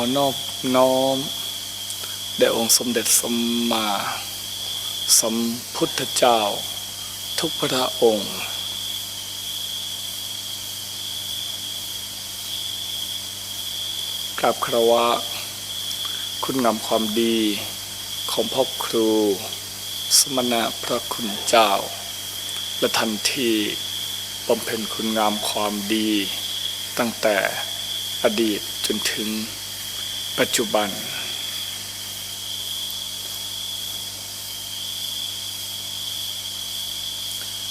อนอบน้อมแด่องค์สมเด็จสมมาสัมพุทธเจ้า ทุกพระองค์ กราบครวะ คุณงามความดีของพ่อครู สมณะพระคุณเจ้า และทันที่บำเพ็ญคุณงามความดี ตั้งแต่อดีตจนถึง ปัจจุบัน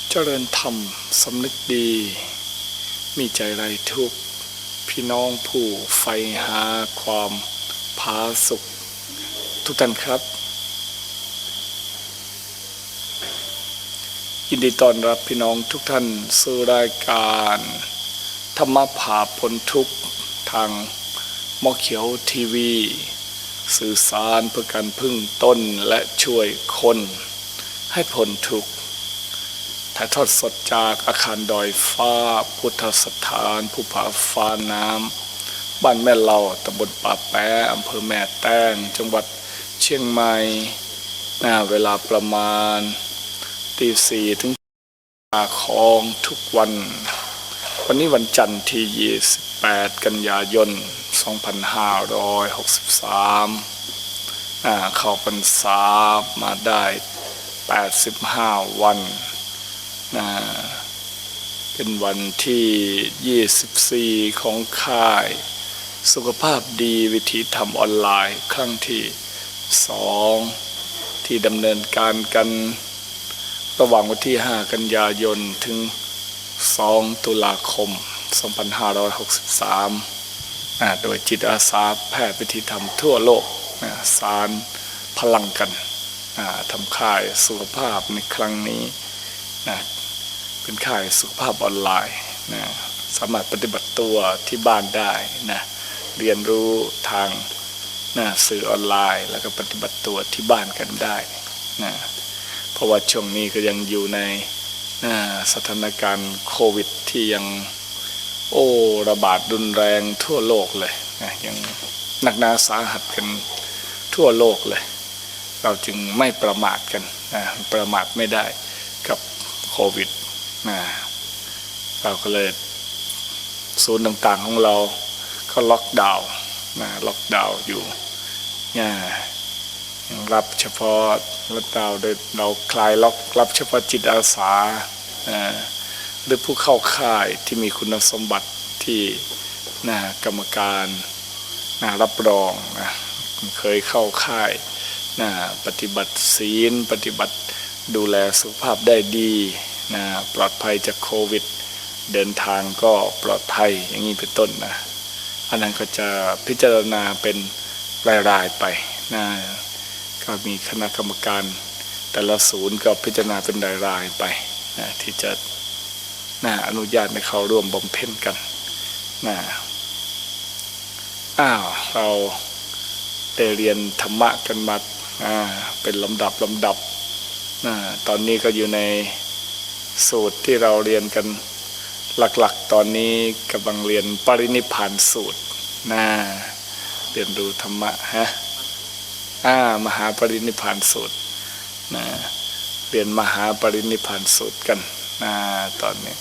เจริญธรรมสำนึกดี มีใจไรทุกพี่น้องผู้ใฝ่หาความผาสุข ทุกท่านครับ ยินดีต้อนรับพี่น้องทุกท่านสู่รายการ ธรรมะผ่าพ้นทุกทาง มอเขียวทีวี สื่อสารเพื่อการพึ่งต้นและช่วยคน ให้พ้นทุกข์ถ่ายทอดสดจากอาคารดอยฟ้า พุทธสถานภูผาฟ้าน้ำบ้านแม่เหล่าตำบลป่าแปะอำเภอแม่แต้งจังหวัดเชียงใหม่หน้าเวลาประมาณตีสี่ถึงอาคองทุกวัน วันนี้วันจันทร์ที่ 28 กันยายน 2563อ่าเข้าพรรษามาได้ 85 วันนะเป็นวันที่ 24 ของค่าย สุขภาพดีวิธีทำออนไลน์ครั้งที่สองที่ดำเนินการกันระหว่างวันที่ 5 กันยายนถึง 2 ตุลาคม 2563 โดยจิตอาสาแพทย์วิธีธรรมทั่วโลกสารพลังกันทำค่ายสุขภาพในครั้งนี้นะเป็นค่ายสุขภาพออนไลน์นะสามารถปฏิบัติตัวที่บ้านได้นะเรียนรู้ทางนะสื่อออนไลน์ แล้วก็ปฏิบัติตัวที่บ้านกันได้นะเพราะว่าช่วงนี้ก็ยังอยู่ในอ่าสถานการณ์โควิดที่ยัง โอ้ระบาดรุนแรงทั่วโลกเลยนะยังหนักหนาสาหัสกันทั่วโลกเลย เราจึงไม่ประมาทกันนะประมาทไม่ได้กับโควิดนะเราก็เลยศูนย์ต่างๆของเราก็ล็อกดาวน์นะล็อกดาวน์อยู่นะยังรับเฉพาะล็อกดาวน์โดยเราคลายล็อกรับเฉพาะจิตอาสาอ่า หรือผู้เข้าค่ายที่มีคุณสมบัติที่นะกรรมการนะรับรองนะเคยเข้าค่ายนะปฏิบัติศีล ปฏิบัติดูแลสุขภาพได้ดีนะปลอดภัยจากโควิด เดินทางก็ปลอดภัยอย่างนี้เป็นต้นนะอันนั้นก็จะพิจารณาเป็นรายๆไปนะก็มีคณะกรรมการแต่ละศูนย์ก็พิจารณาเป็นรายๆไปนะที่จะ นะอนุญาตให้เขาร่วมบำเพ็ญกันนะอ้าวเราได้เรียนธรรมะกันมาอ่าเป็นลำดับลำดับนะตอนนี้ก็อยู่ในสูตรที่เราเรียนกันหลักๆ ตอนนี้กำลังเรียนปรินิพานสูตรนะเรียนรู้ธรรมะฮะอ่ามหาปรินิพานสูตรนะเรียนมหาปรินิพพานสูตรกันนะตอนนี้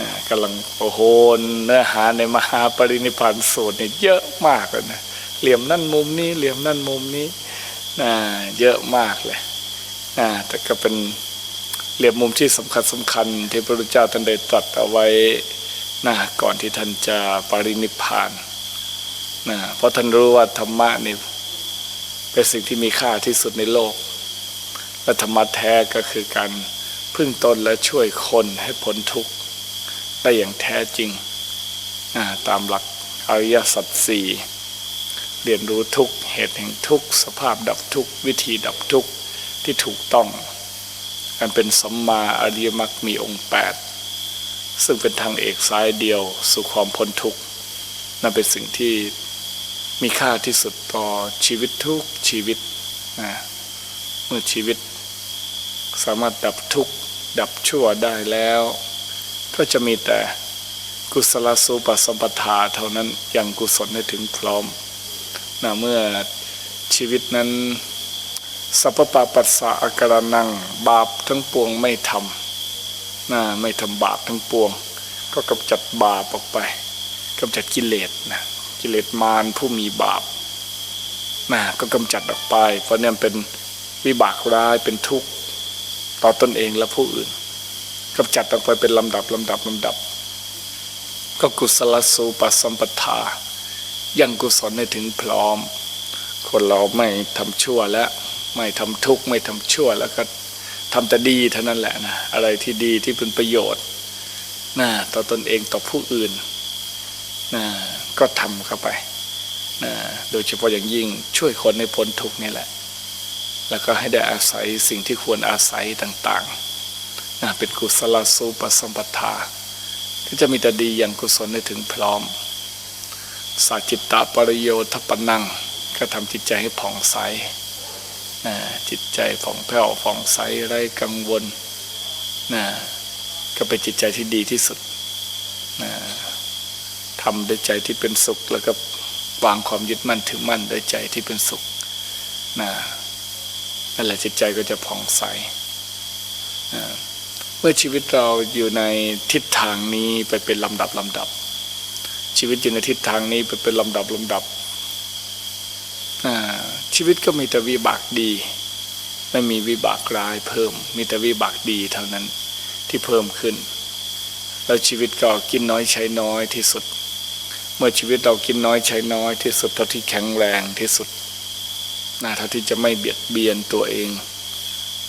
นะกำลังโอ้โหเนื้อหาในมหาปรินิพานสูตรเนี่ยเยอะมากเลยนะเหลี่ยมนั่นมุมนี้เหลี่ยมนั่นมุมนี้นะเยอะมากเลยนะแต่ก็เป็นเหลี่ยมมุมที่สำคัญสำคัญที่พระพุทธเจ้าท่านได้ตรัสเอาไว้นะก่อนที่ท่านจะปรินิพพานนะเพราะท่านรู้ว่าธรรมะนี่เป็นสิ่งที่มีค่าที่สุดในโลก และธรรมะแท้ก็คือการพึ่งตนและช่วยคนให้พ้นทุกข์ ได้อย่างแท้จริง ตามหลักอริยสัจสี่เรียนรู้ทุกเหตุแห่งทุกสภาพดับทุกวิธีดับทุกที่ถูกต้องอันเป็นสัมมาอริยมรรคมีองค์แปดซึ่งเป็นทางเอกสายเดียวสู่ความพ้นทุกข์นั่นเป็นสิ่งที่มีค่าที่สุดต่อชีวิตทุกชีวิตนะเมื่อชีวิตสามารถดับทุกข์ดับชั่วได้แล้ว ก็จะมีแต่กุศลสุปสัมปทาเท่านั้นยังกุศลให้ถึงพร้อมนะเมื่อชีวิตนั้นสัพพปะปัสสะอาการนังบาปทั้งปวงไม่ทำนะไม่ทำบาปทั้งปวง ก็กำจัดบาปออกไปกำจัดกิเลสนะกิเลสมารผู้มีบาปนะก็กำจัดออกไป เพราะเนี่ยเป็นวิบากร้ายเป็นทุกข์ต่อตนเองและผู้อื่น กำจัดออกไปเป็นลำดับลำดับลำดับ ก็กุศลสูปสัมปทา ยังกุศลให้ถึงพร้อม คนเราไม่ทำชั่วแล้วไม่ทำทุกข์ไม่ทำชั่วแล้วก็ทำแต่ดีเท่านั้นแหละนะอะไรที่ดีที่เป็นประโยชน์นะต่อตนเองต่อผู้อื่นนะก็ทำเข้าไปนะโดยเฉพาะอย่างยิ่งช่วยคนในพ้นทุกข์นี่แหละ แล้วก็ให้ได้อาศัยสิ่งที่ควรอาศัยต่างๆ เป็นกุศลสูปสัมปทาที่จะมีแต่ดีอย่างกุศลให้ถึงพร้อมสาจิตตปริโยทปนัง ก็ทำจิตใจให้ผ่องใสนะจิตใจผ่องแผ้วผ่องใสไร้กังวลนะก็เป็นจิตใจที่ดีที่สุดนะทำด้วยใจที่เป็นสุขแล้วก็วางความยึดมั่นถือมั่นด้วยใจที่เป็นสุขนะนั่นแหละจิตใจก็จะผ่องใสนะ เมื่อชีวิตเราอยู่ในทิศทางนี้ไปเป็นลำดับลำดับ ชีวิตอยู่ในทิศทางนี้ไปเป็นลำดับลำดับชีวิตก็มีแต่วิบากดี ไม่มีวิบากร้ายเพิ่ม มีแต่วิบากดีเท่านั้นที่เพิ่มขึ้น แล้วชีวิตก็กินน้อยใช้น้อยที่สุด เมื่อชีวิตเรากินน้อยใช้น้อยที่สุดเท่าที่แข็งแรงที่สุดนะเท่าที่จะไม่เบียดเบียนตัวเอง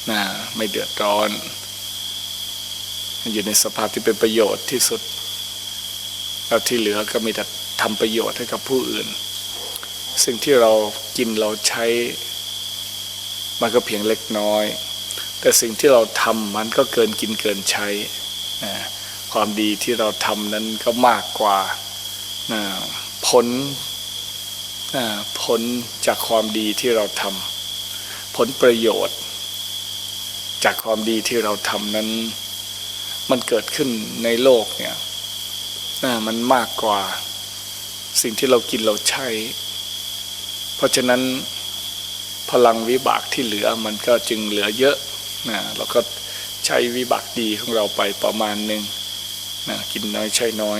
นะไม่เดือดร้อน อยู่ในสภาพที่เป็นประโยชน์ที่สุด แล้วที่เหลือก็มีแต่ทำประโยชน์ให้กับผู้อื่น สิ่งที่เรากินเราใช้ มันก็เพียงเล็กน้อย แต่สิ่งที่เราทำมันก็เกินกินเกินใช้นะความดีที่เราทำนั้นก็มากกว่านะผลนะผลจากความดีที่เราทำผลประโยชน์ จากความดีที่เราทำนั้น มันเกิดขึ้นในโลกเนี่ยนะมันมากกว่าสิ่งที่เรากินเราใช้ เพราะฉะนั้นพลังวิบากที่เหลือมันก็จึงเหลือเยอะนะเราก็ใช้วิบากดีของเราไปประมาณหนึ่งนะกินน้อยใช้น้อย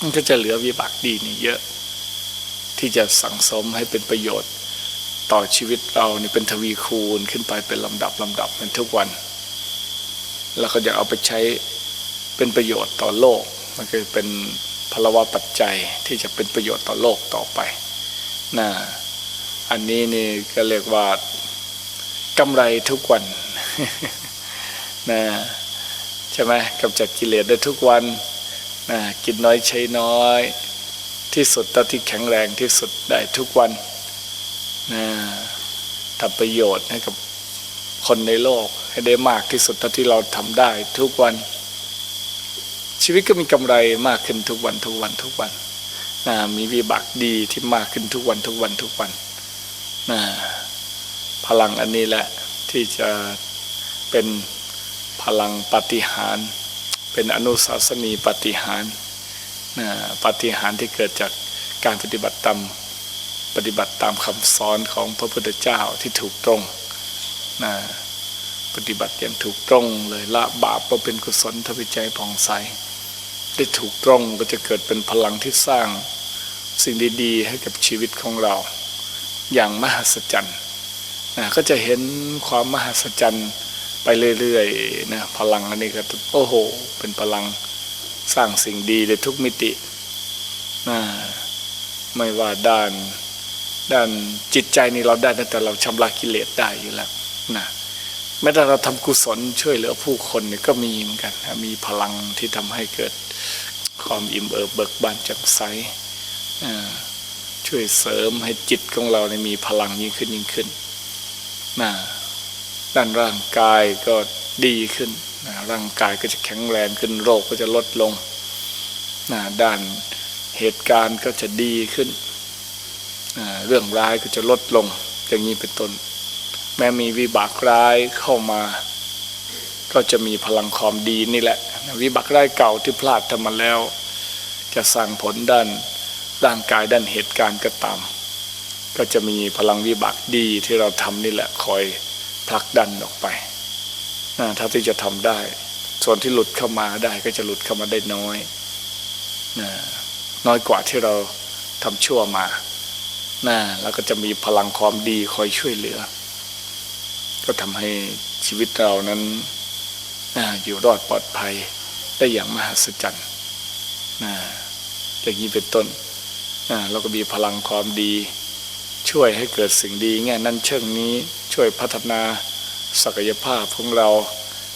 มันก็จะเหลือวิบากดีนี่เยอะ ที่จะสั่งสมให้เป็นประโยชน์ต่อชีวิตเรานี่เป็นทวีคูณขึ้นไปเป็นลำดับลำดับเป็นทุกวัน แล้วก็จะเอาไปใช้เป็นประโยชน์ต่อโลก มันก็เป็นพลวะปัจจัยที่จะเป็นประโยชน์ต่อโลกต่อไปนะอันนี้นี่ก็เรียกว่ากำไรทุกวันนะใช่ไหมกำจัดกิเลสได้ทุกวันนะกินน้อยใช้น้อย ที่สุดเท่าที่แข็งแรงที่สุดได้ทุกวันนะทำประโยชน์ให้กับคนในโลก ให้ได้มากที่สุดเท่าที่เราทำได้ทุกวัน ชีวิตก็มีกำไรมากขึ้นทุกวันทุกวันทุกวันนะมีวิบากดีที่มากขึ้นทุกวันทุกวันทุกวันนะพลังอันนี้แหละที่จะเป็นพลังปฏิหารเป็นอนุสาสนีปฏิหารนะปฏิหารที่เกิดจากการปฏิบัติตามปฏิบัติตามคำสอนของพระพุทธเจ้าที่ถูกตรงนะ ปฏิบัติอย่างถูกตรงเลยละบาปก็เป็นกุศลทวิจัยผ่องใส ได้ถูกตรงก็จะเกิดเป็นพลังที่สร้างสิ่งดีๆ ให้กับชีวิตของเรา อย่างมหัศจรรย์นะก็จะเห็นความมหัศจรรย์ไปเรื่อยๆนะพลังอันนี้ก็โอ้โห เป็นพลังสร้างสิ่งดีในทุกมิตินะไม่ว่าด้านด้านจิตใจนี่เราได้ตั้งแต่เราชำระกิเลสได้อยู่แล้วนะ แม้แต่เราทำกุศลช่วยเหลือผู้คนเนี่ยก็มีเหมือนกันมีพลังที่ทำให้เกิดความอิ่มเอิบเบิกบานแจ่มใสช่วยเสริมให้จิตของเราเนี่ยมีพลังยิ่งขึ้นยิ่งขึ้นนะด้านร่างกายก็ดีขึ้นนะร่างกายก็จะแข็งแรงขึ้นโรคก็จะลดลงนะด้านเหตุการณ์ก็จะดีขึ้นนะเรื่องร้ายก็จะลดลงอย่างนี้เป็นต้น แม้มีวิบากร้ายเข้ามา ก็จะมีพลังความดีนี่แหละ วิบากร้ายเก่าที่พลาดทำมาแล้ว จะสร้างผลด้านร่างกายด้านเหตุการณ์ก็ตาม ก็จะมีพลังวิบากดีที่เราทำนี่แหละคอยผลักดันออกไปนะถ้าที่จะทำได้ ส่วนที่หลุดเข้ามาได้ก็จะหลุดเข้ามาได้น้อยนะน้อยกว่าที่เราทำชั่วมานะแล้วก็จะมีพลังความดีคอยช่วยเหลือ ก็ทำให้ชีวิตเรานั้นอยู่รอดปลอดภัยได้อย่างมหัศจรรย์อย่างนี้เป็นต้นเราก็มีพลังความดี ช่วยให้เกิดสิ่งดีแง่นั้นเชิงนี้ช่วยพัฒนาศักยภาพของเรา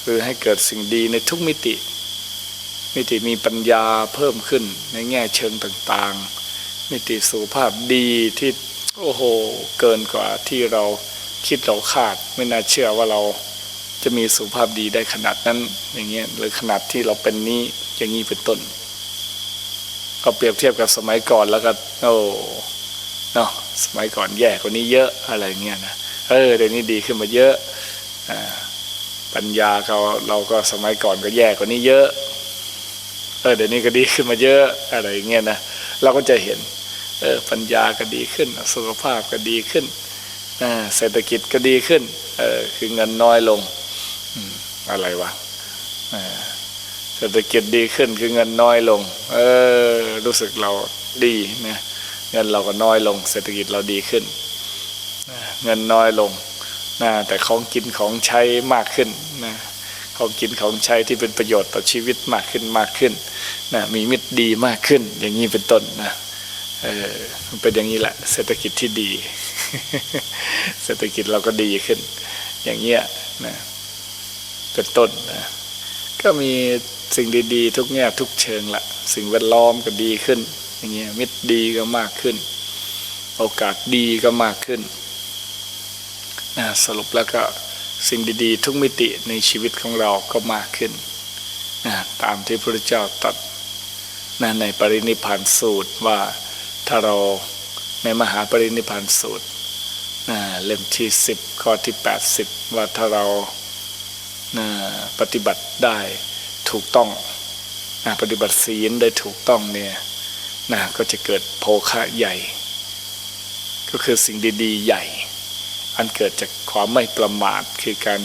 หรือให้เกิดสิ่งดีในทุกมิติ มิติมีปัญญาเพิ่มขึ้นในแง่เชิงต่างๆ มิติสุขภาพดีที่โอ้โห เกินกว่าที่เรา คิดเราคาดไม่น่าเชื่อว่าเราจะมีสุขภาพดีได้ขนาดนั้นอย่างเงี้ยหรือขนาดที่เราเป็นนี้อย่างนี้เป็นต้น ก็เปรียบเทียบกับสมัยก่อนแล้วก็โอ้เนาะสมัยก่อนแย่กว่านี้เยอะอะไรเงี้ยนะเออเดี๋ยวนี้ดีขึ้นมาเยอะอปัญญาเราเราก็สมัยก่อนก็แย่กว่านี้เยอะเออเดี๋ยวนี้ก็ดีขึ้นมาเยอะอะไรเงี้ยนะเราก็จะเห็นเออปัญญาก็ดีขึ้น สุขภาพก็ดีขึ้น เศรษฐกิจก็ดีขึ้นเออคือเงินน้อยลงอะไรวะเศรษฐกิจดีขึ้นคือเงินน้อยลง เออรู้สึกเราดีนะเงินเราก็น้อยลง เศรษฐกิจเราดีขึ้น เงินน้อยลงนะแต่ของกินของใช้มากขึ้นนะของกินของใช้ที่เป็นประโยชน์ต่อชีวิตมากขึ้นมากขึ้นนะมีมิตรดีมากขึ้น อย่างนี้เป็นต้นนะเออมันเป็นอย่างนี้แหละเศรษฐกิจที่ดี เศรษฐกิจเราก็ดีขึ้น อย่างเงี้ยนะเป็นต้นนะก็มีสิ่งดีๆ ทุกแง่ทุกเชิงละสิ่งแวดล้อมก็ดีขึ้น อย่างเงี้ยมิตรดีก็มากขึ้น โอกาสดีก็มากขึ้นนะสรุปแล้วก็สิ่งดีๆ ทุกมิติในชีวิตของเราก็มากขึ้นนะตามที่พระเจ้าตรัสนะในปรินิพานสูตรว่าถ้าเราในมหาปรินิพานสูตร นะเล่มที่สิบข้อที่แปดสิบว่าถ้าเรานะปฏิบัติได้ถูกต้องนะปฏิบัติศีลได้ถูกต้องเนี่ยนะก็จะเกิดโภคะใหญ่ ก็คือสิ่งดีๆ ใหญ่ อันเกิดจากความไม่ประมาทคือการ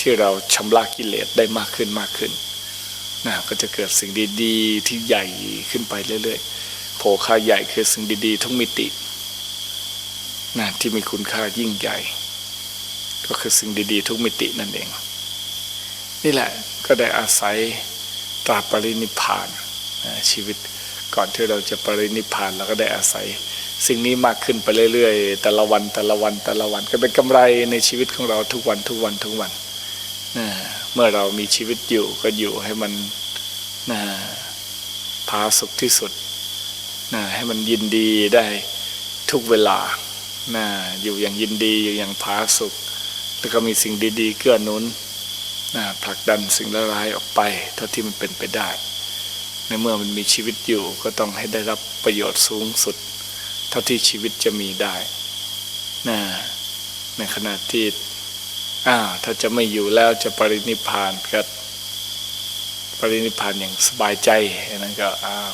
ที่เราชำระกิเลสได้มากขึ้นมากขึ้นนะก็จะเกิดสิ่งดีๆ ที่ใหญ่ขึ้นไปเรื่อยๆ โภคาใหญ่คือสิ่งดีๆ ทุกมิติ นะที่มีคุณค่ายิ่งใหญ่ ก็คือสิ่งดี ๆ ทุกมิตินั่นเอง นี่แหละก็ได้อาศัยตราปรินิพานนะชีวิตก่อนที่เราจะปรินิพานเราก็ได้อาศัย สิ่งนี้มากขึ้นไปเรื่อยๆ แต่ละวันแต่ละวันแต่ละวันก็เป็นกำไรในชีวิตของเราทุกวันทุกวันทุกวันนะเมื่อเรามีชีวิตอยู่ก็อยู่ให้มันนะพาสุขที่สุดนะให้มันยินดีได้ทุกเวลา นะอยู่อย่างยินดีอยู่อย่างพาสุข แล้วก็มีสิ่งดีๆ เกื้อหนุนนะผลักดันสิ่งร้ายออกไป เท่าที่มันเป็นไปได้ ในเมื่อมันมีชีวิตอยู่ก็ต้องให้ได้รับประโยชน์สูงสุด เท่าที่ชีวิตจะมีได้นะในขณะที่อ้าถ้าจะไม่อยู่แล้วจะปรินิพานก็ปรินิพานอย่างสบายใจนั้นก็อ้าว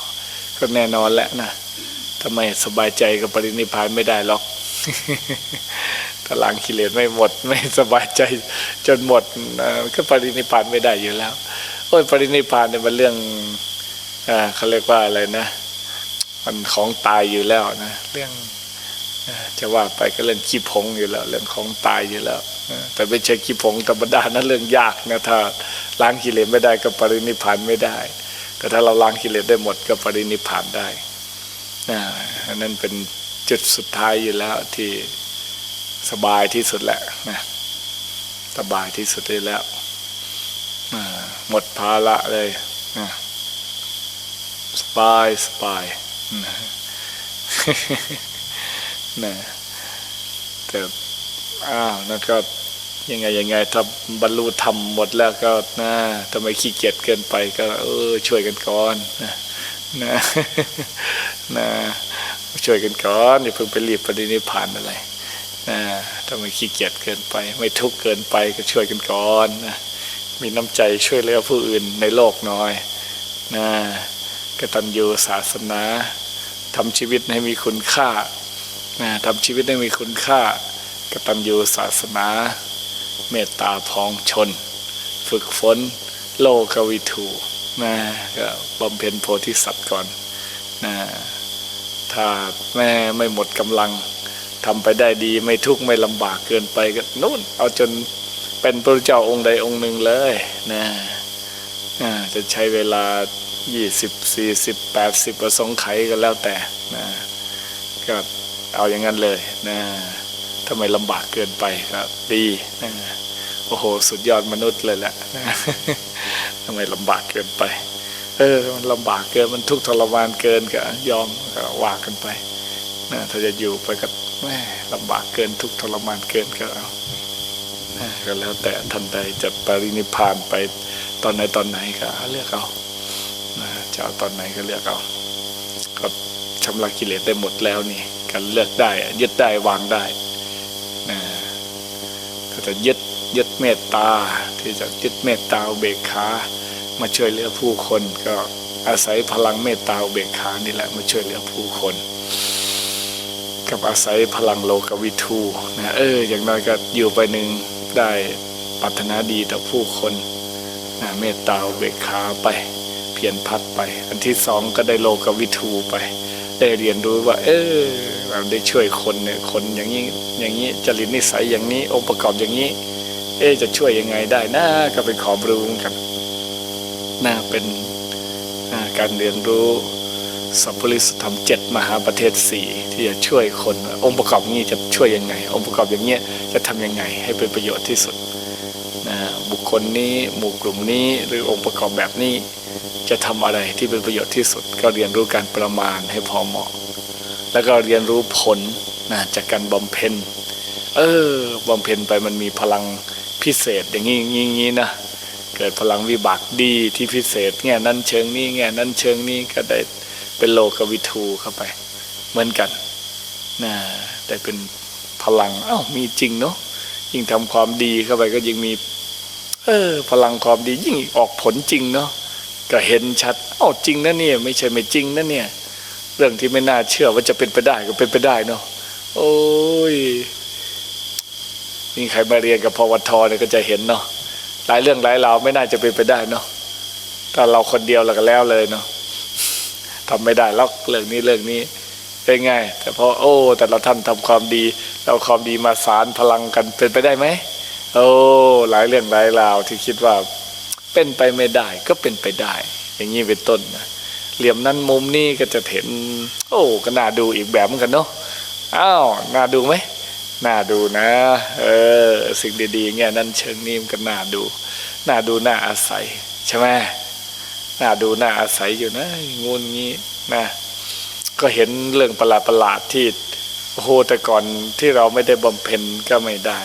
ก็แน่นอนแล้วนะทำไมสบายใจกับปรินิพานไม่ได้หรอก ถ้าล้างกิเลสไม่หมด ไม่สบายใจจนหมดก็ปรินิพานไม่ได้อยู่แล้ว โอ้ยปรินิพานเนี่ยมันเรื่องอเขาเรียกว่าอะไรนะ มันของตายอยู่แล้วนะ เรื่องจะว่าไปก็เรื่องขี้ผงอยู่แล้ว เรื่องของตายอยู่แล้วแต่ไม่ใช่ขี้ผงธรรมดานะเรื่องยากนะถ้าล้างกิเลสไม่ได้ก็ปรินิพานไม่ได้แต่ถ้าเราล้างกิเลสได้หมดก็ปรินิพานได้นะอันนั้นเป็น จุดสุดท้ายอยู่แล้วที่สบายที่สุดแหละนะสบายที่สุดเลยแล้วหมดภาระเลยนะสบายสบายนะนะแต่อ้าวนั่นก็ยังไงยังไงถ้าบรรลุธรรมหมดแล้วก็นะทำไมขี้เกียจเกินไปก็ เออ ช่วยกันก่อนนะนะนะ ช่วยกันก่อนอย่าเพิ่งไปรีบปฏินิพานอะไรนะทำไมขี้เกียจเกินไป ไม่ทุกข์เกินไปก็ช่วยกันก่อนนะมีน้ำใจช่วยเหลือผู้อื่นในโลกน่อยนะกตัญญูศาสนาทำชีวิตให้มีคุณค่านะทำชีวิตให้มีคุณค่ากตัญญูศาสนา เมตตาพองชน ฝึกฝนโลกวิถูนะก็บำเพ็ญโพธิสัตว์ก่อนนะ ถ้าแม่ไม่หมดกำลังทำไปได้ดีไม่ทุกข์ไม่ลำบากเกินไปก็นู่นเอาจนเป็นพระเจ้าองค์ใดองค์หนึ่งเลยนะจะใช้เวลา 20 40 80ประสงค์ไขก็แล้วแต่นะก็เอาอย่างนั้นเลยนะถ้าไมลำบากเกินไปก็ดีนะโอ้โห สุดยอดมนุษย์เลยแหละนะทำไมลำบากเกินไป เออมันลำบากเกินมันทุกข์ทรมานเกินก็ยอมก็ว่ากันไปนะถ้าจะอยู่ไปก็แม่ลำบากเกินทุกข์ทรมานเกินก็เอาก็แล้วแต่ท่านใดจะปรินิพานไปตอนไหนตอนไหนก็เลือกเอานะจะเอาตอนไหนก็เลือกเอาก็ชำระกิเลสได้หมดแล้วนี่การเลือกได้ยึดได้วางได้นะก็จะยึดยึดเมตตาที่จะยึดเมตตาเบกขา มาช่วยเหลือผู้คนก็อาศัยพลังเมตตาเบกขานี่แหละมาช่วยเหลือผู้คน กับอาศัยพลังโลกวิทูนะเออ อย่างน้อยก็อยู่ไปหนึ่งได้ปรารถนาดีต่อผู้คนนะเมตตาเบกขาไป เพียรพัดไป อันที่สองก็ได้โลกวิทูไป ได้เรียนรู้ว่า เออ เราได้ช่วยคนเนี่ยคนอย่างนี้อย่างนี้จริตนิสัยอย่างนี้องค์ประกอบอย่างนี้ เอะจะช่วยยังไงได้นะก็เป็นขอบรู้กัน น่าเป็นการเรียนรู้สัพพลิสธรรมเจ็ดมหาประเทศสี่ที่จะช่วยคน องค์ประกอบนี้จะช่วยยังไง องค์ประกอบอย่างเงี้ยจะทำยังไงให้เป็นประโยชน์ที่สุดนะบุคคลนี้หมู่กลุ่มนี้หรือองค์ประกอบแบบนี้ จะทำอะไรที่เป็นประโยชน์ที่สุด ก็เรียนรู้การประมาณให้พอเหมาะ แล้วก็เรียนรู้ผลนะจากการบำเพ็ญเออบำเพ็ญไปมันมีพลังพิเศษอย่างนี้งี้งี้นะ เกิดพลังวิบากดีที่พิเศษแง่นั้นเชิงนี้แง่นั้นเชิงนี้ก็ได้เป็นโลกวิทูเข้าไป เหมือนกันนะได้เป็นพลังเอ้ามีจริงเนาะยิ่งทำความดีเข้าไปก็ยิ่งมี เออ พลังความดียิ่งออกผลจริงเนาะก็เห็นชัดเอ้าจริงนะเนี่ย ไม่ใช่ไม่จริงนะเนี่ย เรื่องที่ไม่น่าเชื่อว่าจะเป็นไปได้ก็เป็นไปได้เนาะโอ้ยนี่ใครมาเรียนกับพวทเนี่ยก็จะเห็นเนาะ หลายเรื่องหลายราวไม่น่าจะเป็นไปได้เนาะถ้าเราคนเดียวเราก็แล้วเลยเนาะทำไม่ได้ล็อกเรื่องนี้เรื่องนี้เป็นไงแต่พอโอ้ แต่เราท่านทำความดี เราความดีมาสารพลังกันเป็นไปได้ไหมโอ้หลายเรื่องหลายราวที่คิดว่าเป็นไปไม่ได้ก็เป็นไปได้ อย่างนี้เป็นต้นนะเหลี่ยมนั้นมุมนี้ก็จะเห็น โอ้ก็น่าดูอีกแบบเหมือนกันเนาะอ้าวน่าดูไหม น่าดูนะ เออ สิ่งดีๆเงี้ยนั่นเชิงนี้มันก็น่าดู น่าดูน่าอาศัย ใช่ไหมน่าดูน่าอาศัยอยู่นะงูนงี้นะ ก็เห็นเรื่องประหลาดประหลาดๆที่โอ้โหแต่ก่อนที่เราไม่ได้บำเพ็ญก็ไม่ได้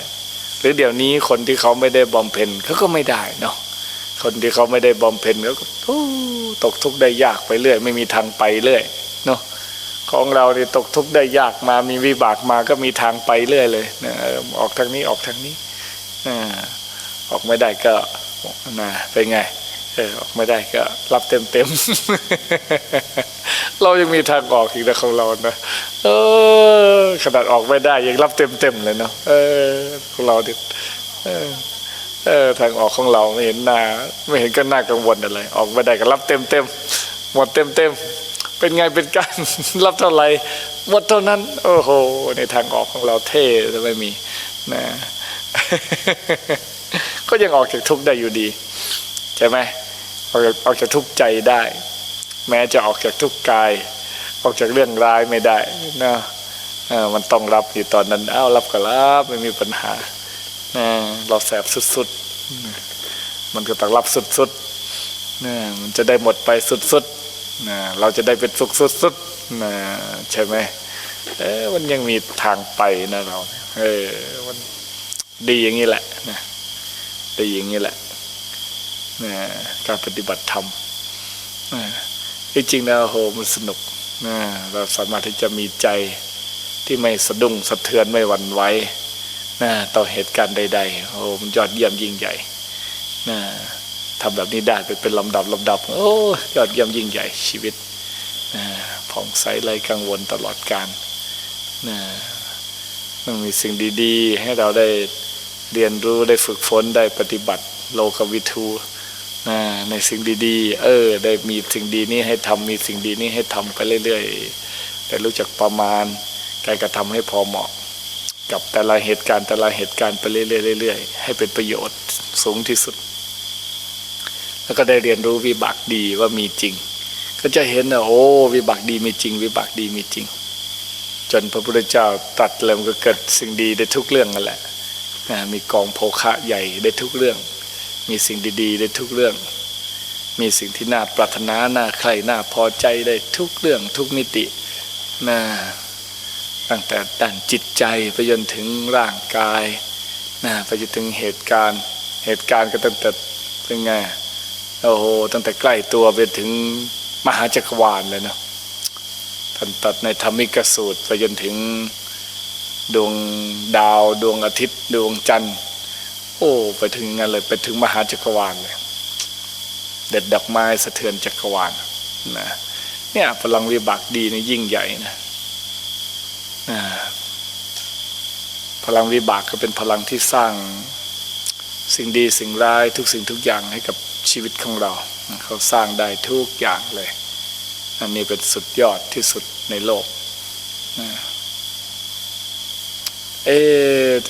หรือเดี๋ยวนี้คนที่เขาไม่ได้บำเพ็ญเขาก็ไม่ได้เนาะคนที่เขาไม่ได้บำเพ็ญเขาก็โอ้ตกทุกข์ได้ยากไปเรื่อย ไม่มีทางไปเรื่อย ของเราเนี่ยตกทุกข์ได้ยากมามีวิบากมาก็มีทางไปเรื่อยเลยนะออกทางนี้ออกทางนี้อ่าออกไม่ได้ก็นะเป็นไงเออออกไม่ได้ก็รับเต็มเต็มเรายังมีทางออกอีกนะของเรานะเออขนาดออกไม่ได้ยังรับเต็มเต็มเลยเนาะเออของเราเนี่ยเออเออทางออกของเราไม่เห็นหน้าไม่เห็นก็น่ากังวลอะไรออกไม่ได้ก็รับเต็มเต็มหมดเต็มเต็ม เป็นไงเป็นการรับเท่าไหร่หมดเท่านั้น โอ้โห ในทางออกของเราเท่จะไม่มีนะก็ยังออกจากทุกข์ได้อยู่ดี ใช่ไหมออกจากออกจากทุกข์ใจได้ แม้จะออกจากทุกข์กาย ออกจากเรื่องร้ายไม่ได้นะเออมันต้องรับอยู่ตอนนั้นเอ้ารับก็รับไม่มีปัญหานะเราแสบสุดๆมันก็ต้องรับสุดๆนะมันจะได้หมดไปสุดๆ นะเราจะได้เป็นสุขสุดๆนะใช่ไหมเออมันยังมีทางไปนะเราเออมันดีอย่างนี้แหละนะดีอย่างนี้แหละนะการปฏิบัติธรรมนะจริงๆนะโหมันสนุกนะเราสามารถที่จะมีใจที่ไม่สะดุ้งสะเทือนไม่หวั่นไหวนะต่อเหตุการณ์ใด ๆ โอ้มันยอดเยี่ยมยิ่งใหญ่นะ ทำแบบนี้ได้ไปเป็นลำดับลำดับโอ้ยอดเยี่ยมยิ่งใหญ่ชีวิตผ่องใสไรกังวลตลอดการนะมันมีสิ่งดีๆ ให้เราได้เรียนรู้ได้ฝึกฝนได้ปฏิบัติโลกวิทูนะในสิ่งดีๆ เออ ได้มีสิ่งดีนี้ให้ทำมีสิ่งดีนี้ให้ทำไปเรื่อยๆ แต่รู้จักประมาณการกระทำให้พอเหมาะ กับแต่ละเหตุการณ์แต่ละเหตุการณ์ไปเรื่อยๆเรื่อยๆให้เป็นประโยชน์สูงที่สุด แล้วก็ได้เรียนรู้วิบากดีว่ามีจริง ก็จะเห็นนะโอ้วิบากดีมีจริง วิบากดีมีจริง จนพระพุทธเจ้าตรัดแล้วมันก็เกิดสิ่งดีได้ทุกเรื่องนั่นแหละมีกองโภคะใหญ่ได้ทุกเรื่อง มีสิ่งดีๆ ได้ทุกเรื่อง มีสิ่งที่น่าปรารถนาน่าใครน่าพอใจได้ทุกเรื่องทุกมิตินะตั้งแต่ด้านจิตใจไปจนถึงร่างกายนะไปจนถึงเหตุการณ์ เหตุการณ์ก็ตั้งแต่เป็นไง โอ้โหตั้งแต่ใกล้ตัวไปถึงมหาจักรวาลเลยเนาะท่านตัดในธรรมิกสูตรไปจนถึงดวงดาวดวงอาทิตย์ ดวงจันทร์ โอ้ไปถึงงั้นเลยไปถึงมหาจักรวาลเลยเด็ดดอกไม้สะเทือนจักรวาลนะเนี่ยพลังวิบากดีนี่ยิ่งใหญ่นะพลังวิบากก็เป็นพลังที่สร้างสิ่งดีสิ่งร้ายทุกสิ่งทุกอย่างให้กับ ชีวิตของเรา เขาสร้างได้ทุกอย่างเลย อันนี้เป็นสุดยอดที่สุดในโลกนะเอ๊ะที่